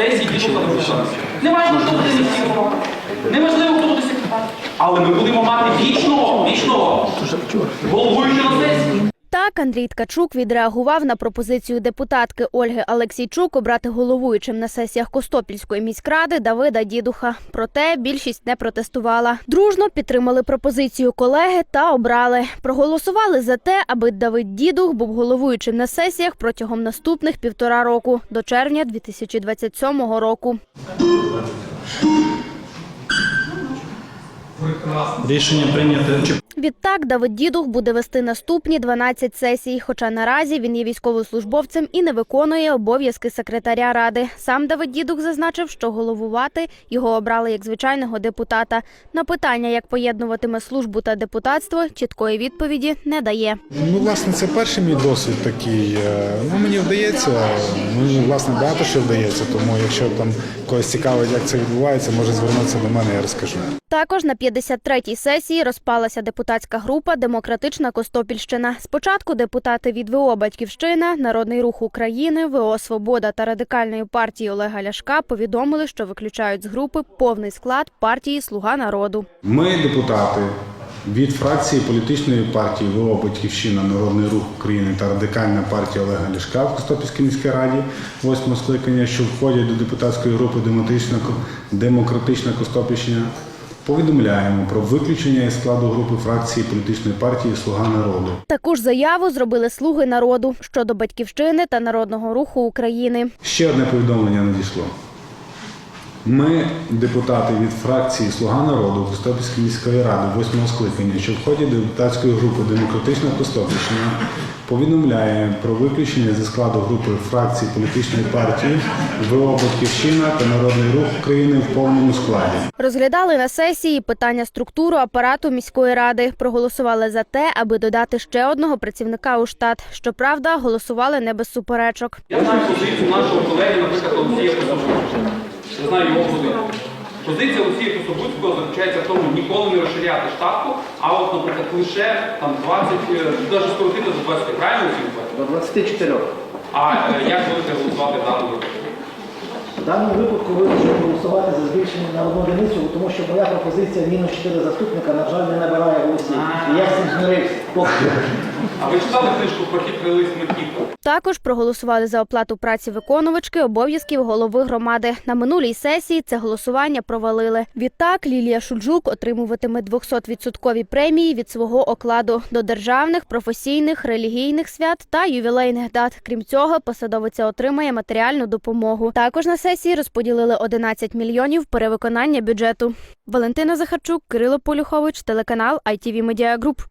сесії буде на депутата. Неважно, хто буде міський голова. Неважливо, хто буде секретар. Але ми будемо мати вічного, вічного головуючого сесії. Так, Андрій Ткачук відреагував на пропозицію депутатки Ольги Алексійчук обрати головуючим на сесіях Костопільської міськради Давида Дідуха. Проте більшість не протестувала. Дружно підтримали пропозицію колеги та обрали. Проголосували за те, аби Давид Дідух був головуючим на сесіях протягом наступних півтора року до червня 2027 року. Рішення прийнято. Відтак Давид Дідух буде вести наступні 12 сесій, хоча наразі він є військовослужбовцем і не виконує обов'язки секретаря ради. Сам Давид Дідух зазначив, що головувати його обрали як звичайного депутата. На питання, як поєднуватиме службу та депутатство, чіткої відповіді не дає. Ну, власне, це перший мій досвід такий. Е, Ну, мені вдається, мені власне багато що вдається, тому якщо там когось цікавить, як це відбувається, може звернутися до мене, я розкажу. Також на 53-й сесії розпалася депутатська група Демократична Костопільщина. Спочатку депутати від ВО Батьківщина, Народний рух України, ВО Свобода та радикальної партії Олега Ляшка повідомили, що виключають з групи повний склад партії Слуга народу. Ми, депутати від фракції політичної партії ВО Батьківщина, Народний рух України та Радикальна партія Олега Ляшка в Костопільській міській раді, восьмого скликання, що входять до депутатської групи Демократична, Демократична Костопільщина, повідомляємо про виключення із складу групи фракції політичної партії Слуга народу. Також заяву зробили слуги народу щодо батьківщини та народного руху України. Ще одне повідомлення надійшло. Ми, депутати від фракції Слуга народу Костопільської міської ради, восьмого скликання, що входять до депутатської групи Демократична Костопільщина, повідомляємо про виключення зі складу групи фракцій політичної партії ВО Батьківщина та Народний рух України в повному складі. Розглядали на сесії питання структуру апарату міської ради. Проголосували за те, аби додати ще одного працівника у штат. Щоправда, голосували не без суперечок. Я знаю позицію нашого колеги, наприклад, Олексія Кособуцького. Я знаю його позицію. Позиція Олексія Кособуцького заключається в тому, ніколи не розширяти штатку, а от, наприклад, лише там 20, е, навіть скоротити до 20, правильно Олексій? До 24. А е, як будете голосувати в даному випадку? В даному випадку ви можете голосувати за збільшення на одну одиницю, тому що моя пропозиція мінус 4 заступника, на жаль, не набирає голосів. І я з цим змирився. Поки. А ви читали книжку хитрий лист Микіта? Також проголосували за оплату праці виконувачки обов'язків голови громади. На минулій сесії це голосування провалили. Відтак Лілія Шульжук отримуватиме 200-відсоткові премії від свого окладу до державних, професійних, релігійних свят та ювілейних дат. Крім цього, посадовиця отримає матеріальну допомогу. Також на сесії розподілили 11 мільйонів перевиконання бюджету. Валентина Захарчук, Кирило Полюхович, телеканал ITV Media Group.